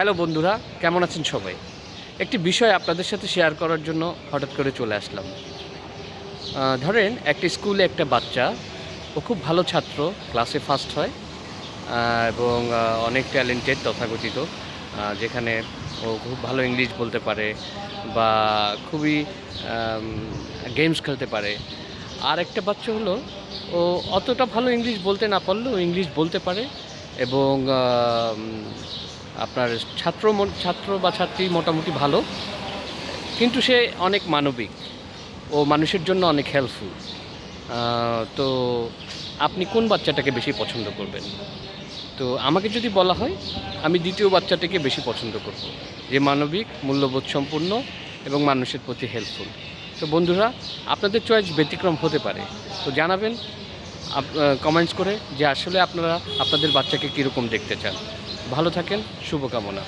Hello বন্ধুরা, কেমন আছেন সবাই? একটি বিষয় আপনাদের সাথে শেয়ার করার জন্য হঠাৎ করে চলে আসলাম। ধরেন একটা স্কুলে একটা বাচ্চা, ও খুব ভালো ছাত্র ক্লাসে ফার্স্ট হয় এবং অনেক ট্যালেন্টেড তথাকথিত যেখানে ও খুব ভালো ইংলিশ বলতে পারে বা খুবই গেমস খেলতে পারে। আর একটা বাচ্চা হলো, ও অতটা ভালো ইংলিশ বলতে না পারলেও ইংলিশ বলতে পারে এবং আপনার ছাত্র ছাত্র বা ছাত্রী মোটামুটি ভালো, কিন্তু সে অনেক মানবিক ও মানুষের জন্য অনেক হেল্পফুল তো আপনি কোন বাচ্চাটাকে বেশি পছন্দ করবেন? তো আমাকে যদি বলা হয়, আমি দ্বিতীয় বাচ্চাটাকে বেশি পছন্দ করব, যে মানবিক, মূল্যবোধ সম্পূর্ণ এবং মানুষের প্রতি হেল্পফুল তো বন্ধুরা, আপনাদের চয়েস ব্যতিক্রম হতে পারে। তো জানাবেন কমেন্টস করে যে আসলে আপনারা, আপনাদের বাচ্চাকে কীরকম দেখতে চান। ভালো থাকেন শুভকামনা।